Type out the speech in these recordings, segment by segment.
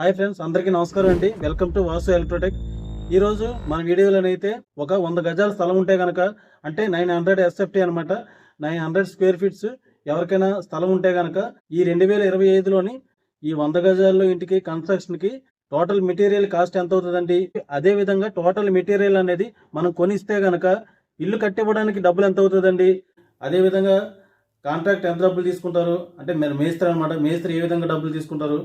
Hi friends అందరికీ నమస్కారం అండి. Welcome to Vasu Electrotech. ఈరోజు మన వీడియోలోనైతే ఒక వంద గజాల స్థలం ఉంటే కనుక అంటే నైన్ హండ్రెడ్ ఎస్ఎఫ్టీ అనమాట నైన్ హండ్రెడ్ స్క్వేర్ ఫీట్స్ ఎవరికైనా స్థలం ఉంటే కనుక ఈ రెండు వేల ఇరవై ఐదులోని ఈ వంద గజాల్లో ఇంటికి కన్స్ట్రక్షన్కి టోటల్ మెటీరియల్ కాస్ట్ ఎంత అవుతుందండి? అదే విధంగా టోటల్ మెటీరియల్ అనేది మనం కొనిస్తే కనుక ఇల్లు కట్టివ్వడానికి డబ్బులు ఎంత అవుతుందండి? అదే విధంగా కాంట్రాక్ట్ ఎంత డబ్బులు తీసుకుంటారు? అంటే మీరు మేస్త్రి అనమాట మేస్త్రి ఏ విధంగా డబ్బులు తీసుకుంటారు?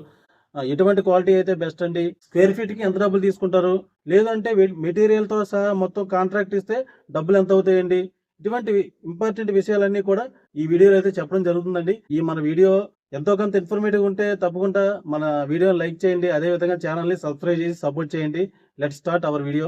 ఎటువంటి క్వాలిటీ అయితే బెస్ట్ అండి? స్క్వేర్ ఫీట్కి ఎంత డబ్బులు తీసుకుంటారు? లేదంటే మెటీరియల్తో సహా మొత్తం కాంట్రాక్ట్ ఇస్తే డబ్బులు ఎంత అవుతాయండి? ఇటువంటి ఇంపార్టెంట్ విషయాలన్నీ కూడా ఈ వీడియోలో అయితే చెప్పడం జరుగుతుందండి. ఈ మన వీడియో ఎంతో కొంత ఇన్ఫర్మేటివ్ ఉంటే తప్పకుండా మన వీడియోని లైక్ చేయండి. అదే విధంగా సబ్స్క్రైబ్ చేసి సపోర్ట్ చేయండి. Let start our video.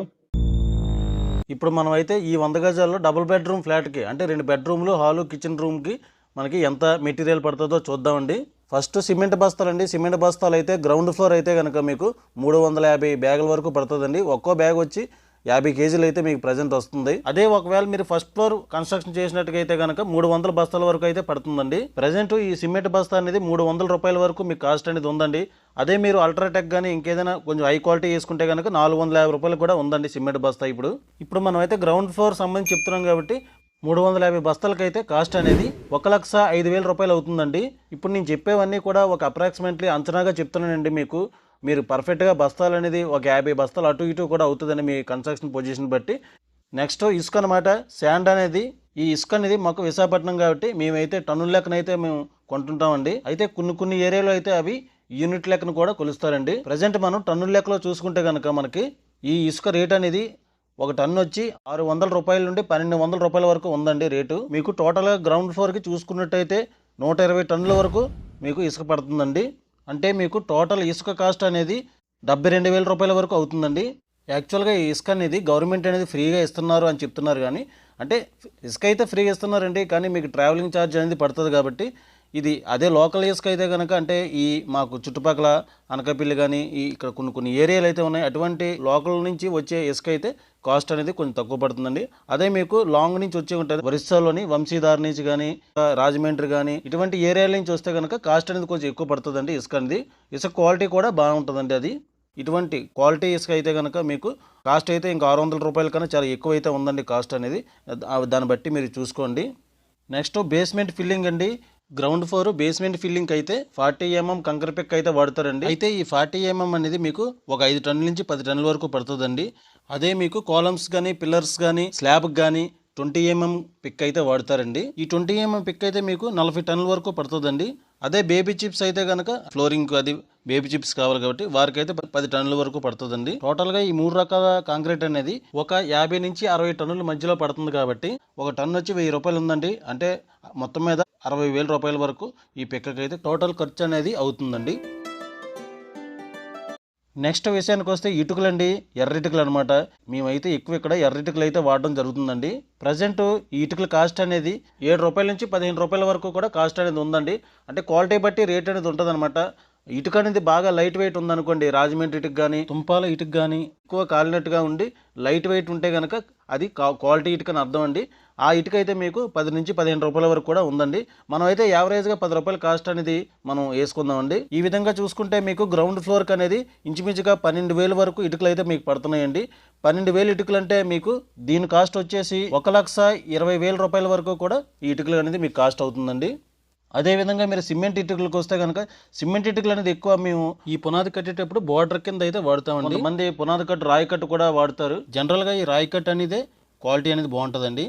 ఇప్పుడు మనం అయితే ఈ వంద గజాల్లో డబుల్ బెడ్రూమ్ ఫ్లాట్కి అంటే రెండు బెడ్రూమ్లు హాలు కిచెన్ రూమ్కి మనకి ఎంత మెటీరియల్ పడుతుందో చూద్దామండి. ఫస్ట్ సిమెంట్ బస్తాలు అండి సిమెంట్ బస్తాలు అయితే గ్రౌండ్ ఫ్లోర్ అయితే కనుక మీకు మూడు వందల యాభై బ్యాగుల వరకు పడుతుందండి. ఒక్కో బ్యాగ్ వచ్చి యాభై కేజీలు అయితే మీకు ప్రజెంట్ వస్తుంది. అదే ఒకవేళ మీరు ఫస్ట్ ఫ్లోర్ కన్స్ట్రక్షన్ చేసినట్టుగా అయితే కనుక మూడు వందల బస్తాల వరకు అయితే పడుతుందండి. ప్రజెంట్ ఈ సిమెంట్ బస్తా అనేది మూడు వందల రూపాయల వరకు మీకు కాస్ట్ అనేది ఉందండి. అదే మీరు అల్ట్రాటెక్ కానీ ఇంకేదైనా కొంచెం హై క్వాలిటీ వేసుకుంటే కనుక నాలుగు వందల యాభై రూపాయలు కూడా ఉందండి సిమెంట్ బస్తా ఇప్పుడు. ఇప్పుడు మనం అయితే గ్రౌండ్ ఫ్లోర్ సంబంధించి చెప్తున్నాం కాబట్టి మూడు వందల యాభై బస్తాలకైతే కాస్ట్ అనేది ఒక లక్ష ఐదు వేల రూపాయలు అవుతుందండి. ఇప్పుడు నేను చెప్పేవన్నీ కూడా ఒక అప్రాక్సిమేట్లీ అంచనాగా చెప్తున్నానండి మీకు. మీరు పర్ఫెక్ట్గా బస్తాలు అనేది ఒక యాభై బస్తాలు అటు ఇటు కూడా అవుతుందని మీ కన్స్ట్రక్షన్ పొజిషన్ బట్టి. నెక్స్ట్ ఇసుక అనమాట శాండ్ అనేది ఈ ఇసుక అనేది మాకు విశాఖపట్నం కాబట్టి మేమైతే టన్నుల లెక్కనైతే మేము కొంటుంటామండి. అయితే కొన్ని కొన్ని ఏరియాలో అయితే అవి యూనిట్ లెక్కను కూడా కొలుస్తారండి. ప్రజెంట్ మనం టన్నుల లెక్కలో చూసుకుంటే కనుక మనకి ఈ ఇసుక రేట్ అనేది ఒక టన్ను వచ్చి ఆరు వందల రూపాయల నుండి పన్నెండు వందల రూపాయల వరకు ఉందండి రేటు. మీకు టోటల్గా గ్రౌండ్ ఫ్లోర్కి చూసుకున్నట్టయితే నూట ఇరవై టన్నుల వరకు మీకు ఇసుక పడుతుందండి. అంటే మీకు టోటల్ ఇసుక కాస్ట్ అనేది డెబ్బై రెండు వేల రూపాయల వరకు అవుతుందండి. యాక్చువల్గా ఈ ఇసుక అనేది గవర్నమెంట్ అనేది ఫ్రీగా ఇస్తున్నారు అని చెప్తున్నారు కానీ అంటే ఇసుక అయితే ఫ్రీగా ఇస్తున్నారండి కానీ మీకు ట్రావెలింగ్ ఛార్జ్ అనేది పడుతుంది కాబట్టి ఇది అదే లోకల్ ఇసుక అయితే కనుక అంటే ఈ మాకు చుట్టుపక్కల అనకాపల్లి కానీ ఈ ఇక్కడ కొన్ని కొన్ని ఏరియాలు అయితే ఉన్నాయి. అటువంటి లోకల్ నుంచి వచ్చే ఇసుక అయితే కాస్ట్ అనేది కొంచెం తక్కువ పడుతుందండి. అదే మీకు లాంగ్ నుంచి వచ్చే ఉంటుంది. ఒరిస్సాలోని వంశీధార్ నుంచి కానీ రాజమండ్రి కానీ ఇటువంటి ఏరియాల నుంచి వస్తే కనుక కాస్ట్ అనేది కొంచెం ఎక్కువ పడుతుందండి ఇసుక అనేది. ఇసుక క్వాలిటీ కూడా బాగుంటుందండి అది. ఇటువంటి క్వాలిటీ ఇసుక అయితే కనుక మీకు కాస్ట్ అయితే ఇంకా ఆరు వందల రూపాయల కన్నా చాలా ఎక్కువ అయితే ఉందండి కాస్ట్ అనేది. దాన్ని బట్టి మీరు చూసుకోండి. నెక్స్ట్ బేస్మెంట్ ఫిల్లింగ్ అండి. గ్రౌండ్ ఫ్లోర్ బేస్మెంట్ ఫిల్లింగ్ అయితే ఫార్టీ ఎంఎం కంకర పిక్ అయితే వాడతారండి. అయితే ఈ ఫార్టీ ఎంఎం అనేది మీకు ఒక ఐదు టన్నుల నుంచి పది టన్నుల వరకు పడుతుందండి. అదే మీకు కాలమ్స్ కానీ పిల్లర్స్ కానీ స్లాబ్ కానీ ట్వంటీ ఎంఎం పిక్ అయితే వాడతారండి. ఈ ట్వంటీ ఎంఎం పిక్ అయితే మీకు నలభై టన్నుల వరకు పడుతుందండి. అదే బేబీ చిప్స్ అయితే కనుక ఫ్లోరింగ్ అది బేబీ చిప్స్ కావాలి కాబట్టి వారికి అయితే పది టన్నుల వరకు పడుతుందండి. టోటల్గా ఈ మూడు రకాల కాంక్రీట్ అనేది ఒక యాభై నుంచి అరవై టన్నుల మధ్యలో పడుతుంది కాబట్టి ఒక టన్ను వచ్చి వెయ్యి రూపాయలు ఉందండి. అంటే మొత్తం మీద అరవై వేల రూపాయల వరకు ఈ పిక్కకైతే అయితే టోటల్ ఖర్చు అనేది అవుతుందండి. నెక్స్ట్ విషయానికి వస్తే ఇటుకలండి ఎర్ర ఇటుకలు అనమాట మేమైతే ఎక్కువ ఇక్కడ ఎర్ర ఇటుకలు అయితే వాడడం జరుగుతుందండి. ప్రజెంట్ ఈ ఇటుకల కాస్ట్ అనేది ఏడు రూపాయల నుంచి పదిహేను రూపాయల వరకు కూడా కాస్ట్ అనేది ఉందండి. అంటే క్వాలిటీ బట్టి రేట్ అనేది ఉంటుంది ఇటుక అనేది బాగా లైట్ వెయిట్ ఉందనుకోండి రాజమండ్రి ఇటుకు కానీ తుంపాల ఇటుకు కానీ ఎక్కువ కాలినట్టుగా ఉండి లైట్ వెయిట్ ఉంటే కనుక అది క్వాలిటీ ఇటుక అని అర్థం అండి ఆ ఇటుక అయితే మీకు పది నుంచి పదిహేను రూపాయల వరకు కూడా ఉందండి. మనం అయితే యావరేజ్గా పది రూపాయల కాస్ట్ అనేది మనం వేసుకుందామండి. ఈ విధంగా చూసుకుంటే మీకు గ్రౌండ్ ఫ్లోర్కి అనేది ఇంచుమించుగా పన్నెండు వేలు వరకు ఇటుకలు అయితే మీకు పడుతున్నాయండి. పన్నెండు వేలు ఇటుకలు అంటే మీకు దీని కాస్ట్ వచ్చేసి ఒక లక్ష ఇరవై వేల రూపాయల వరకు కూడా ఈ ఇటుకలు అనేది మీకు కాస్ట్ అవుతుందండి. అదేవిధంగా మీరు సిమెంట్ ఇటుకలకు వస్తే కనుక సిమెంట్ ఇటుకలు అనేది ఎక్కువ మేము ఈ పునాది కట్టేటప్పుడు బోర్డర్ కింద అయితే వాడతామండి. కొంతమంది పునాది కట్టు రాయి కట్టు కూడా వాడతారు. జనరల్గా ఈ రాయి కట్టు అనేది క్వాలిటీ అనేది బాగుంటుందండి.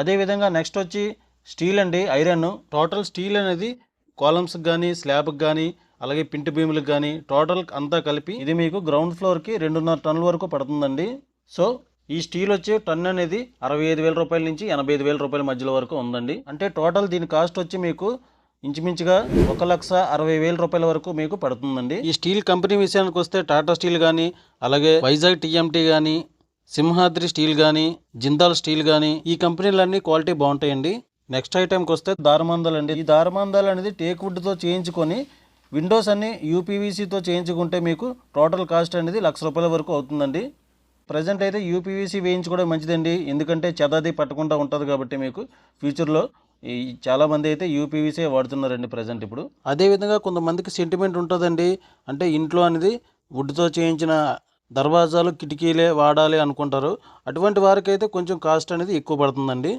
అదేవిధంగా నెక్స్ట్ వచ్చి స్టీల్ అండి ఐరన్. టోటల్ స్టీల్ అనేది కాలమ్స్కి కానీ స్లాబ్కి కానీ అలాగే పింటి భీములకు కానీ టోటల్ అంతా కలిపి ఇది మీకు గ్రౌండ్ ఫ్లోర్కి రెండున్నర టన్నుల వరకు పడుతుందండి. సో ఈ స్టీల్ వచ్చి టన్ అనేది అరవై ఐదు వేల రూపాయల నుంచి ఎనభై ఐదు వేల రూపాయల మధ్యలో వరకు ఉందండి. అంటే టోటల్ దీని కాస్ట్ వచ్చి మీకు ఇంచుమించుగా ఒక లక్ష అరవై వేల రూపాయల వరకు మీకు పడుతుందండి. ఈ స్టీల్ కంపెనీ విషయానికి వస్తే టాటా స్టీల్ కానీ అలాగే వైజాగ్ టీఎంటీ కానీ సింహాద్రి స్టీల్ కానీ జిందాల్ స్టీల్ కానీ ఈ కంపెనీలన్నీ క్వాలిటీ బాగుంటాయండి. నెక్స్ట్ ఐటెంకి వస్తే దారమందాలు అండి. ఈ దారమందాలు అనేది టేక్ వుడ్తో చేయించుకొని విండోస్ అన్ని యూపీవీసీతో చేయించుకుంటే మీకు టోటల్ కాస్ట్ అనేది లక్ష రూపాయల వరకు అవుతుందండి. ప్రజెంట్ అయితే యూపీవీసీ వేయించుకోవడం మంచిదండి. ఎందుకంటే చెదది పట్టకుండా ఉంటుంది కాబట్టి మీకు ఫ్యూచర్లో ఈ చాలా మంది అయితే యూపీవీసీ వాడుతున్నారండి ప్రజెంట్ ఇప్పుడు. అదేవిధంగా కొంతమందికి సెంటిమెంట్ ఉంటుందండి. అంటే ఇంట్లో అనేది వుడ్తో చేయించిన దర్వాజాలు కిటికీలే వాడాలి అనుకుంటారు. అటువంటి వారికైతే కొంచెం కాస్ట్ అనేది ఎక్కువ పడుతుందండి.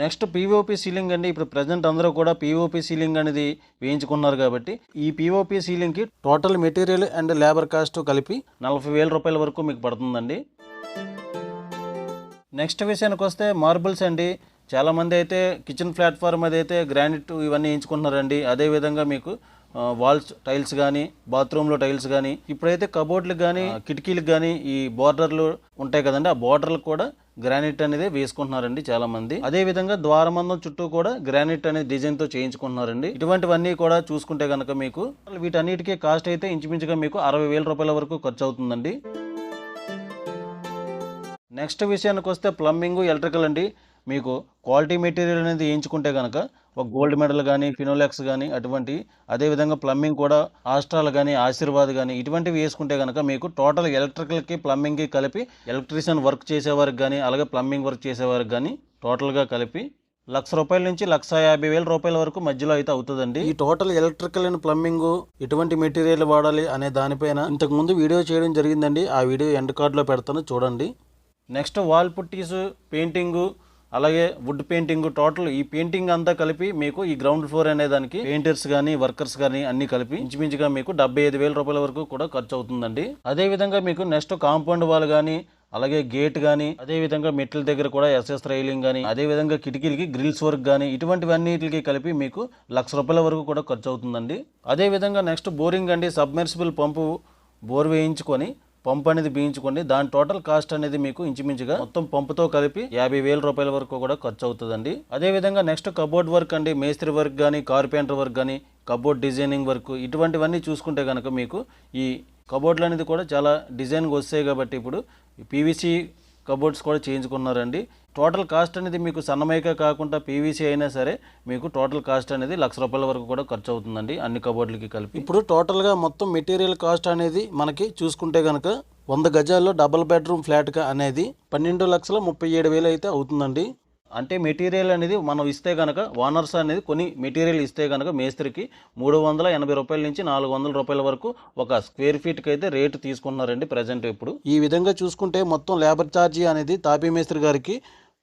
నెక్స్ట్ పీఓపీ సీలింగ్ అండి. ఇప్పుడు ప్రజెంట్ అందరూ కూడా పీఓపీ సీలింగ్ అనేది వేయించుకున్నారు కాబట్టి ఈ POP సీలింగ్కి total material and labour cost కలిపి నలభై వేల రూపాయల వరకు మీకు పడుతుందండి. నెక్స్ట్ విషయానికి వస్తే మార్బుల్స్ అండి. చాలామంది అయితే కిచెన్ ప్లాట్ఫామ్ అది అయితే గ్రానైట్ ఇవన్నీ వేయించుకుంటున్నారండి. అదేవిధంగా మీకు వాల్స్ టైల్స్ కానీ బాత్రూంలో టైల్స్ కానీ ఇప్పుడైతే కబోర్డ్లకు కానీ కిటికీలకు కానీ ఈ బోర్డర్లు ఉంటాయి కదండి. ఆ బోర్డర్లకు కూడా గ్రానైట్ అనేది వేసుకుంటున్నారండి చాలా మంది అదే విధంగా ద్వారమందం చుట్టూ కూడా గ్రానైట్ అనే డిజైన్తో చేయించుకుంటున్నారండి. ఇటువంటివన్నీ కూడా చూసుకుంటే కనుక మీకు వీటన్నిటికీ కాస్ట్ అయితే ఇంచుమించుగా మీకు అరవై వేల రూపాయల వరకు ఖర్చు అవుతుందండి నెక్స్ట్ విషయానికి వస్తే ప్లంబింగ్ ఎలక్ట్రికల్ అండి. మీకు క్వాలిటీ మెటీరియల్ అనేది వేయించుకుంటే కనుక ఒక గోల్డ్ మెడల్ కానీ ఫినోలెక్స్ కానీ అటువంటి అదేవిధంగా ప్లంబింగ్ కూడా ఆస్ట్రాల్ కానీ ఆశీర్వాద్ కానీ ఇటువంటివి వేసుకుంటే కనుక మీకు టోటల్ ఎలక్ట్రికల్కి ప్లంబింగ్కి కలిపి ఎలక్ట్రీషియన్ వర్క్ చేసేవారికి కానీ అలాగే ప్లంబింగ్ వర్క్ చేసేవారికి కానీ టోటల్గా కలిపి లక్ష రూపాయల నుంచి లక్ష యాభై వేల రూపాయల వరకు మధ్యలో అయితే అవుతుందండి. ఈ టోటల్ ఎలక్ట్రికల్ అండ్ ప్లంబింగ్ ఎటువంటి మెటీరియల్ వాడాలి అనే దానిపైన ఇంతకు ముందు వీడియో చేయడం జరిగిందండి. ఆ వీడియో ఎండ్ కార్డ్లో పెడతాను చూడండి. నెక్స్ట్ వాల్ పుట్టీస్ పెయింటింగ్ అలాగే వుడ్ పెయింటింగ్ టోటల్ ఈ పెయింటింగ్ అంతా కలిపి మీకు ఈ గ్రౌండ్ ఫ్లోర్ అనే దానికి పెయింటర్స్ కానీ వర్కర్స్ కానీ అన్ని కలిపి ఇంచుమించుగా మీకు డెబ్బై ఐదు వేల రూపాయల వరకు కూడా ఖర్చు అవుతుందండి. అదే విధంగా మీకు నెక్స్ట్ కాంపౌండ్ వాల్ కానీ అలాగే గేట్ కానీ అదే విధంగా మెట్ల దగ్గర కూడా ఎస్ఎస్ రైలింగ్ కానీ అదే విధంగా కిటికీలకి గ్రిల్స్ వర్క్ కానీ ఇటువంటివన్నిటికి కలిపి మీకు లక్ష రూపాయల వరకు కూడా ఖర్చు అవుతుందండి. అదే విధంగా నెక్స్ట్ బోరింగ్ అండి సబ్మెర్సిబుల్ పంపు బోర్ వేయించుకొని పంప్ అనేది బిగించుకోండి. దాని టోటల్ కాస్ట్ అనేది మీకు ఇంచుమించుగా మొత్తం పంపుతో కలిపి యాభై వేల రూపాయల వరకు కూడా ఖర్చు అవుతుందండి అదే విధంగా నెక్స్ట్ కబోర్డ్ వర్క్ అండి మేస్త్రి వర్క్ కానీ కార్పెంటర్ వర్క్ కానీ కబోర్డ్ డిజైనింగ్ వర్క్ ఇటువంటివన్నీ చూసుకుంటే కనుక మీకు ఈ కబోర్డ్లు అనేది కూడా చాలా డిజైన్గా వస్తాయి కాబట్టి ఇప్పుడు పీవీసీ కబోర్డ్స్ కూడా చేయించుకున్నారండి. టోటల్ కాస్ట్ అనేది మీకు సన్నమైక కాకుండా పీవీసీ అయినా సరే మీకు టోటల్ కాస్ట్ అనేది లక్ష రూపాయల వరకు కూడా ఖర్చు అవుతుందండి అన్ని కబోర్డ్లకి కలిపి. ఇప్పుడు టోటల్గా మొత్తం మెటీరియల్ కాస్ట్ అనేది మనకి చూసుకుంటే కనుక వంద గజాల్లో డబుల్ బెడ్రూమ్ ఫ్లాట్గా అనేది పన్నెండు లక్షల ముప్పై ఏడు వేలు అయితే అవుతుందండి. అంటే మెటీరియల్ అనేది మనం ఇస్తే కనుక ఓనర్స్ అనేది కొన్ని మెటీరియల్ ఇస్తే కనుక మేస్త్రికి మూడు వందల ఎనభై రూపాయల నుంచి నాలుగు వందల రూపాయల వరకు ఒక స్క్వేర్ ఫీట్కి అయితే రేటు తీసుకున్నారండి ప్రజెంట్ ఇప్పుడు. ఈ విధంగా చూసుకుంటే మొత్తం లేబర్ ఛార్జీ అనేది తాపీ మేస్త్రి గారికి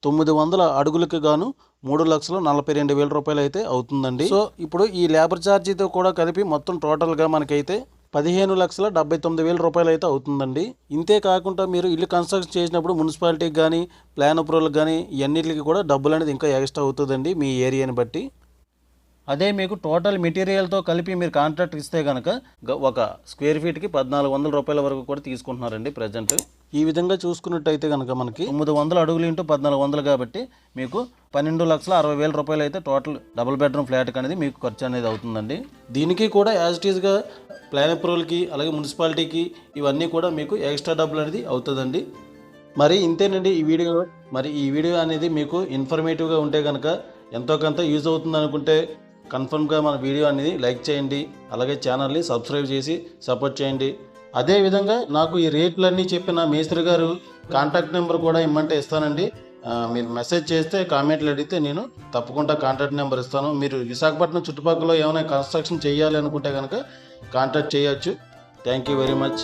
తొమ్మిది వందల అడుగులకు గాను మూడు లక్షల నలభై రెండు వేల రూపాయలు అయితే అవుతుందండి సో ఇప్పుడు ఈ లేబర్ ఛార్జీతో కూడా కలిపి మొత్తం టోటల్గా మనకైతే పదిహేను లక్షల డెబ్బై తొమ్మిది వేల రూపాయలు అయితే అవుతుందండి. ఇంతే కాకుండా మీరు ఇల్లు కన్స్ట్రక్షన్ చేసినప్పుడు మున్సిపాలిటీకి కానీ ప్లాన్ అప్రూవల్కి కానీ ఇవన్నిటికి కూడా డబ్బులు అనేది ఇంకా ఎక్స్ట్రా అవుతుందండి మీ ఏరియాని బట్టి. అదే మీకు టోటల్ మెటీరియల్తో కలిపి మీరు కాంట్రాక్ట్ ఇస్తే కనుక ఒక స్క్వేర్ ఫీట్కి పద్నాలుగు వందల రూపాయల వరకు కూడా తీసుకుంటున్నారండి ప్రజెంట్ ఈ విధంగా చూసుకున్నట్టయితే కనుక మనకి తొమ్మిది వందల అడుగులు ఇంటూ పద్నాలుగు వందలు కాబట్టి మీకు పన్నెండు లక్షల అరవై వేల రూపాయలు అయితే టోటల్ డబుల్ బెడ్రూమ్ ఫ్లాట్ అనేది మీకు ఖర్చు అనేది అవుతుందండి. దీనికి కూడా యాజ్ ఇట్ ఈస్గా ప్లాన్ అప్రూవల్కి అలాగే మున్సిపాలిటీకి ఇవన్నీ కూడా మీకు ఎక్స్ట్రా డబ్బులు అనేది అవుతుందండి. మరి ఇంతేనండి ఈ వీడియో. మరి ఈ వీడియో అనేది మీకు ఇన్ఫర్మేటివ్గా ఉంటే కనుక ఎంతో కొంత యూజ్ అవుతుంది అనుకుంటే కన్ఫర్మ్గా మన వీడియో అనేది లైక్ చేయండి అలాగే ఛానల్ని సబ్స్క్రైబ్ చేసి సపోర్ట్ చేయండి. అదేవిధంగా నాకు ఈ రేట్లన్నీ చెప్పిన మేస్త్రి గారు కాంటాక్ట్ నెంబర్ కూడా ఇమ్మంటే ఇస్తానండి. మీరు మెసేజ్ చేస్తే కామెంట్లు అడిగితే నేను తప్పకుండా కాంటాక్ట్ నెంబర్ ఇస్తాను. మీరు విశాఖపట్నం చుట్టుపక్కల ఏమైనా కన్స్ట్రక్షన్ చేయాలి అనుకుంటే కనుక కాంటాక్ట్ చేయొచ్చు. Thank you very much.